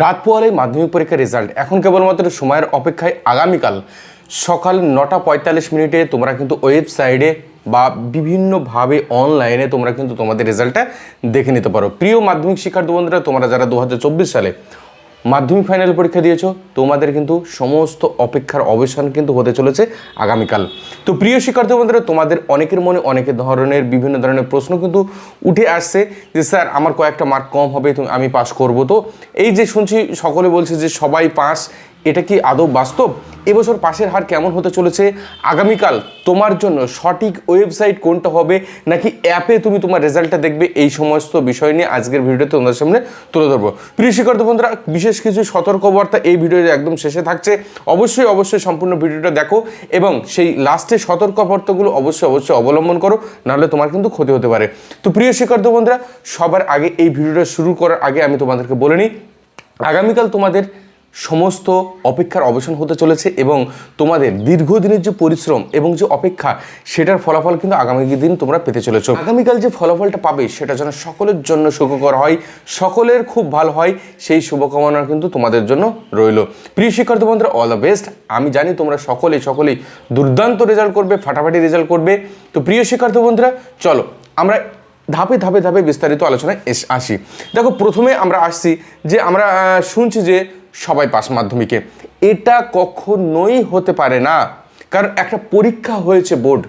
রাত পোয়ালেই মাধ্যমিক পরীক্ষার রেজাল্ট এখন কেবলমাত্র সময়ের অপেক্ষায় আগামীকাল সকাল নটা পঁয়তাল্লিশ মিনিটে তোমরা কিন্তু ওয়েবসাইটে বা বিভিন্নভাবে অনলাইনে তোমরা কিন্তু তোমাদের রেজাল্টটা দেখে নিতে পারো। প্রিয় মাধ্যমিক শিক্ষার্থী বন্ধুরা, তোমরা যারা দু হাজার চব্বিশ সালে মাধ্যমিক ফাইনাল পরীক্ষা দিয়েছ, তোমাদের কিন্তু সমস্ত অপেক্ষার অবসান কিন্তু হতে চলেছে আগামীকাল। তো প্রিয় শিক্ষার্থী বন্ধুরা, তোমাদের অনেকের মনে অনেক ধরনের বিভিন্ন ধরনের প্রশ্ন কিন্তু উঠে আসছে যে, স্যার, আমার কয়েকটা মার্ক কম হবে তুমি আমি পাস করব। তো এই যে শুনছি, সকলে বলছে যে, সবাই পাস এটা কি আদৌ বাস্তব? এবছর পাশের হার কেমন হতে চলেছে? আগামীকাল তোমার জন্য সঠিক ওয়েবসাইট কোনটা হবে? নাকি অ্যাপে তুমি তোমার রেজাল্টটা দেখবে? এই সমস্ত বিষয় নিয়ে আজকের ভিডিওতে তোমাদের সামনে তুলে ধরবো। প্রিয় শিক্ষার্থী বন্ধুরা, বিশেষ কিছু সতর্কবার্তা এই ভিডিওর একদম শেষে থাকছে। অবশ্যই অবশ্যই সম্পূর্ণ ভিডিওটা দেখো এবং সেই লাস্টে সতর্কবার্তাগুলো অবশ্যই অবশ্যই অবলম্বন করো, নাহলে তোমার কিন্তু ক্ষতি হতে পারে। তো প্রিয় শিক্ষার্থী বন্ধুরা, সবার আগে এই ভিডিওটা শুরু করার আগে আমি তোমাদেরকে বলে নিই, আগামীকাল তোমাদের সমস্ত অপেক্ষার অবসান হতে চলেছে এবং তোমাদের দীর্ঘদিনের যে পরিশ্রম এবং যে অপেক্ষা, সেটার ফলাফল কিন্তু আগামী দিন তোমরা পেতে চলেছ। আগামীকাল যে ফলাফলটা পাবে, সেটা যেন সকলের জন্য সুখকর হয়, সকলের খুব ভালো হয়, সেই শুভকামনা কিন্তু তোমাদের জন্য রইল। প্রিয় শিক্ষার্থী বন্ধুরা অল দ্য বেস্ট আমি জানি তোমরা সকলে সকলেই দুর্দান্ত রেজাল্ট করবে, ফাটাফাটি রেজাল্ট করবে। তো প্রিয় শিক্ষার্থী বন্ধুরা, চলো আমরা ধাপে ধাপে ধাপে বিস্তারিত আলোচনায় আসি। দেখো, প্রথমে আমরা আসছি যে আমরা শুনছি যে সবাই পাস মাধ্যমিকে। এটা কখনোই হতে পারে না। কারণ একটা পরীক্ষা হয়েছে বোর্ড।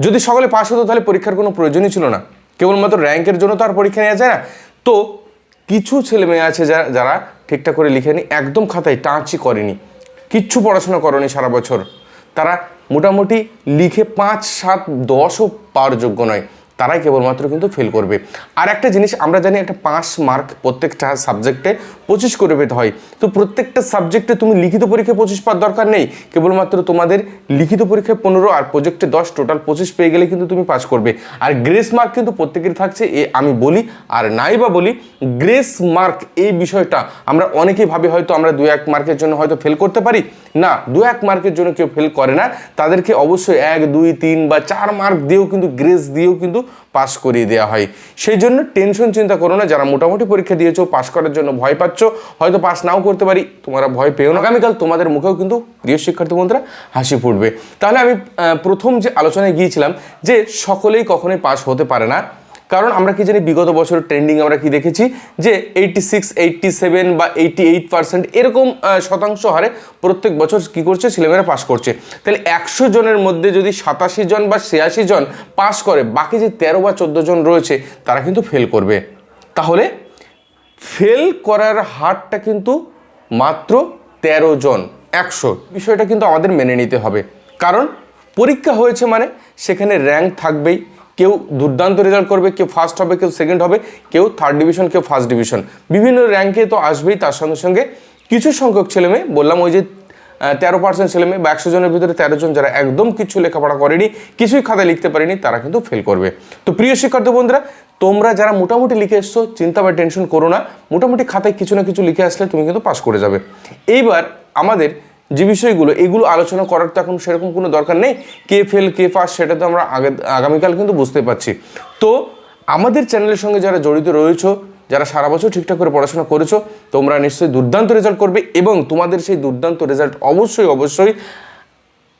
যদি সকলে পাস হতো তাহলে পরীক্ষার কোনো প্রয়োজনই ছিল না। কেবলমাত্র র্যাঙ্কের জন্য তো আর পরীক্ষা নেওয়া যায় না। তো কিছু ছেলে মেয়ে আছে যারা যারা ঠিকঠাক করে লিখেনি, একদম খাতায় টাচই করেনি। কিচ্ছু পড়াশোনা করেনি সারা বছর। তারা মোটামুটি লিখে পাঁচ, সাত, দশও পাওয়ার যোগ্য নয়। তারাই কেবলমাত্র কিন্তু ফেল করবে। আর একটা জিনিস, আমরা জানি একটা পাঁচ মার্ক প্রত্যেকটা সাবজেক্টে পঁচিশ করে পেতে হয়। তো প্রত্যেকটা সাবজেক্টে তুমি লিখিত পরীক্ষায় পঁচিশ পাওয়ার দরকার নেই। কেবলমাত্র তোমাদের লিখিত পরীক্ষায় পনেরো আর প্রজেক্টে দশ টোটাল পঁচিশ পেয়ে গেলে কিন্তু তুমি পাস করবে। আর গ্রেস মার্ক কিন্তু প্রত্যেকের থাকছে, এ আমি বলি আর নাই বা বলি গ্রেস মার্ক এই বিষয়টা আমরা অনেকেই ভাবে হয়তো আমরা দু এক মার্কের জন্য হয়তো ফেল করতে পারি। না, দু এক মার্কের জন্য কেউ ফেল করে না। তাদেরকে অবশ্যই এক, দুই, তিন বা চার মার্ক দিয়েও কিন্তু গ্রেস দিয়েও কিন্তু পাস করিয়ে দেওয়া হয়। সেই জন্য টেনশন চিন্তা করো না, যারা মোটামুটি পরীক্ষা দিয়েছ, পাস করার জন্য ভয় পাচ্ছ, হয়তো পাস নাও করতে পারি, তোমরা ভয় পেও না। আগামীকাল তোমাদের মুখেও কিন্তু প্রিয় শিক্ষার্থী বন্ধুরা হাসি ফুটবে। তাহলে আমি প্রথম যে আলোচনায় গিয়েছিলাম যে সকলেই কখনোই পাস হতে পারে না কারণ আমরা কি জানি বিগত বছর ট্রেন্ডিং আমরা কি দেখেছি? যে এইটটি সিক্স এইটটি সেভেন বা এইটটি এইট পার্সেন্ট এরকম শতাংশ হারে প্রত্যেক বছর কি করছে? ছেলেমেয়েরা পাস করছে। তাহলে একশো জনের মধ্যে যদি সাতাশি জন বা ছিয়াশি জন পাস করে, বাকি যে তেরো বা চোদ্দ জন রয়েছে, তারা কিন্তু ফেল করবে। তাহলে ফেল করার হারটা কিন্তু মাত্র তেরো জন, একশো। বিষয়টা কিন্তু আমাদের মেনে নিতে হবে। কারণ পরীক্ষা হয়েছে মানে সেখানে র্যাঙ্ক থাকবেই। কেউ দুর্দান্ত রেজাল্ট করবে, কেউ ফার্স্ট হবে, কেউ সেকেন্ড হবে, কেউ থার্ড ডিভিশন কেউ ফার্স্ট ডিভিশন বিভিন্ন র্যাঙ্কে তো আসবেই, তার সঙ্গে সঙ্গে কিছু সংখ্যক ছেলেমেয়ে বললাম ওই যে তেরো পার্সেন্ট ছেলে মেয়ে বা একশো জনের ভিতরে তেরো জন যারা একদম কিছু লেখাপড়া করেনি, কিছুই খাতায় লিখতে পারেনি, তারা কিন্তু ফেল করবে। তো প্রিয় শিক্ষার্থী বন্ধুরা, তোমরা যারা মোটামুটি লিখে এসছো, চিন্তা বা টেনশন করো না। মোটামুটি খাতায় কিছু না কিছু লিখে আসলে তুমি কিন্তু পাস করে যাবে। এইবার আমাদের যে বিষয়গুলো, এগুলো আলোচনা করার তো এখন সেরকম কোনো দরকার নেই। কে ফেল কে পাস সেটা তো আমরা আগে, আগামীকাল কিন্তু বুঝতে পারছি। তো আমাদের চ্যানেলের সঙ্গে যারা জড়িত রয়েছে, যারা সারা বছর ঠিকঠাক করে পড়াশোনা করেছ, তোমরা নিশ্চয়ই দুর্দান্ত রেজাল্ট করবে এবং তোমাদের সেই দুর্দান্ত রেজাল্ট অবশ্যই অবশ্যই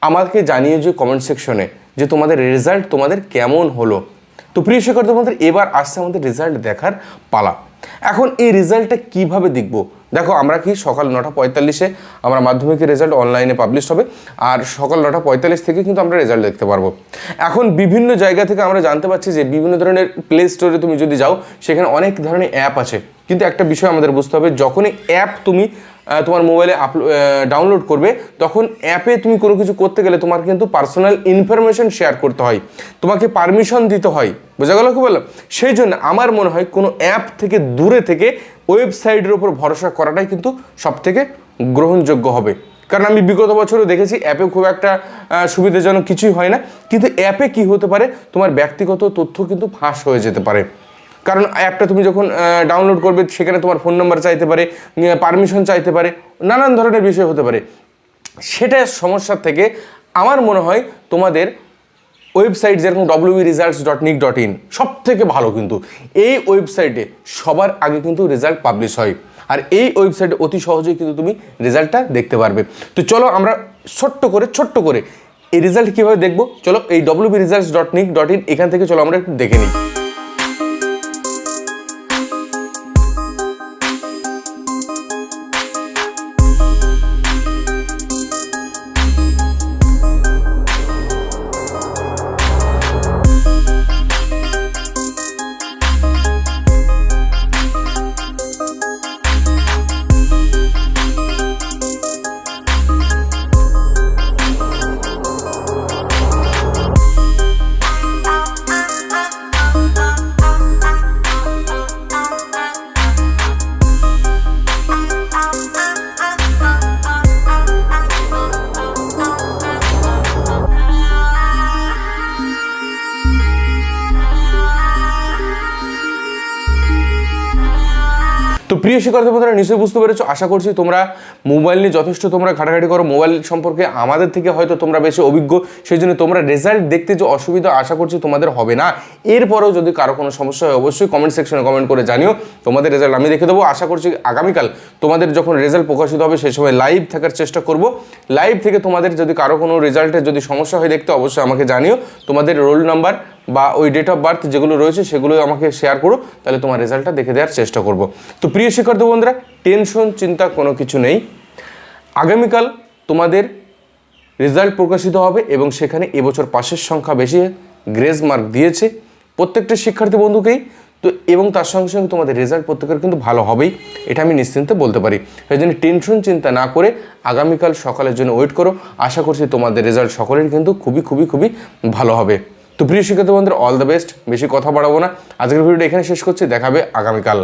আমাকে জানিয়ে যে কমেন্ট সেকশনে যে তোমাদের রেজাল্ট তোমাদের কেমন হলো। তো প্রিয় শিক্ষার্থী তোমাদের এবার আসছে আমাদের রেজাল্ট দেখার পালা। এখন এই রেজাল্টটা কীভাবে দেখব? দেখো, আমরা কি সকাল নটা পঁয়তাল্লিশে আমরা মাধ্যমিকের রেজাল্ট অনলাইনে পাবলিশ হবে, আর সকাল নটা পঁয়তাল্লিশ থেকে কিন্তু আমরা রেজাল্ট দেখতে পারব। এখন বিভিন্ন জায়গা থেকে আমরা জানতে পারছি যে বিভিন্ন ধরনের প্লে স্টোরে তুমি যদি যাও, সেখানে অনেক ধরনের অ্যাপ আছে। কিন্তু একটা বিষয় আমাদের বুঝতে হবে, যখনই অ্যাপ তুমি তোমার মোবাইলে ডাউনলোড করবে, তখন অ্যাপে তুমি কোনো কিছু করতে গেলে তোমার কিন্তু পার্সোনাল ইনফরমেশন শেয়ার করতে হয়। তোমাকে পারমিশন দিতে হয়। বোঝা গেল কি বললাম? সেই জন্য আমার মনে হয় কোনো অ্যাপ থেকে দূরে থেকে ওয়েবসাইটের ওপর ভরসা করাটাই কিন্তু সব থেকে গ্রহণযোগ্য হবে। কারণ আমি বিগত বছরও দেখেছি অ্যাপে খুব একটা সুবিধাজনক কিছুই হয় না। কিন্তু অ্যাপে কি হতে পারে? তোমার ব্যক্তিগত তথ্য কিন্তু ফাঁস হয়ে যেতে পারে। কারণ অ্যাপটা তুমি যখন ডাউনলোড করবে, সেখানে তোমার ফোন নাম্বার চাইতে পারে পারমিশন চাইতে পারে, নানান ধরনের বিষয় হতে পারে। সেটা সমস্যার থেকে আমার মনে হয় তোমাদের ওয়েবসাইট যেরকম WB results dot nic dot in সব থেকে ভালো কিন্তু। এই ওয়েবসাইটে সবার আগে কিন্তু রেজাল্ট পাবলিশ হয়। আর এই ওয়েবসাইটে অতি সহজেই কিন্তু তুমি রেজাল্টটা দেখতে পারবে। তো চলো আমরা ছোট্ট করে ছোট্ট করে এই রেজাল্ট কীভাবে দেখব? চলো এই WB results dot nic dot in এখান থেকে চলো আমরা একটু দেখে নিই। প্রিয় শিক্ষার্থী বন্ধুরা, নিশ্চয়ই বুঝতে পেরেছ। আশা করছি তোমরা মোবাইল নিয়ে যথেষ্ট তোমরা ঘাটাঘাটি করো। মোবাইল সম্পর্কে আমাদের থেকে হয়তো তোমরা বেশি অভিজ্ঞ, সেই জন্য তোমরা রেজাল্ট দেখতে যে অসুবিধা, আশা করছি তোমাদের হবে না। এরপরেও যদি কারও কোনো সমস্যা হয়, অবশ্যই কমেন্ট সেকশনে কমেন্ট করে জানিও। তোমাদের রেজাল্ট আমি দেখে দেবো। আশা করছি আগামীকাল তোমাদের যখন রেজাল্ট প্রকাশিত হবে সেই সময় লাইভ থাকার চেষ্টা করব। লাইভ থেকে তোমাদের যদি কারও কোনো রেজাল্টের যদি সমস্যা হয় দেখতে, অবশ্যই আমাকে জানিও। তোমাদের রোল নাম্বার বা ওই ডেট অফ বার্থ যেগুলো রয়েছে সেগুলো আমাকে শেয়ার করো, তাহলে তোমার রেজাল্টটা দেখে দেওয়ার চেষ্টা করব। তো প্রিয় শিক্ষার্থী বন্ধুরা টেনশন চিন্তা কোনো কিছু নেই। আগামীকাল তোমাদের রেজাল্ট প্রকাশিত হবে এবং সেখানে এবছর পাশের সংখ্যা বেশি গ্রেজ মার্ক দিয়েছে প্রত্যেকটা শিক্ষার্থী বন্ধুকেই। তো এবং তার সঙ্গে সঙ্গে তোমাদের রেজাল্ট প্রত্যেকের কিন্তু ভালো হবেই, এটা আমি নিশ্চিন্তে বলতে পারি। সেই জন্য টেনশন চিন্তা না করে আগামীকাল সকালের জন্য ওয়েট করো। আশা করছি তোমাদের রেজাল্ট সকলের কিন্তু খুবই খুবই খুবই ভালো হবে। তো প্রিয় শিক্ষার্থী বন্ধুরা অল দ্য বেস্ট বেশি কথা বাড়াবো না। আজকের ভিডিওটা এখানে শেষ করছি। দেখাবে আগামীকাল।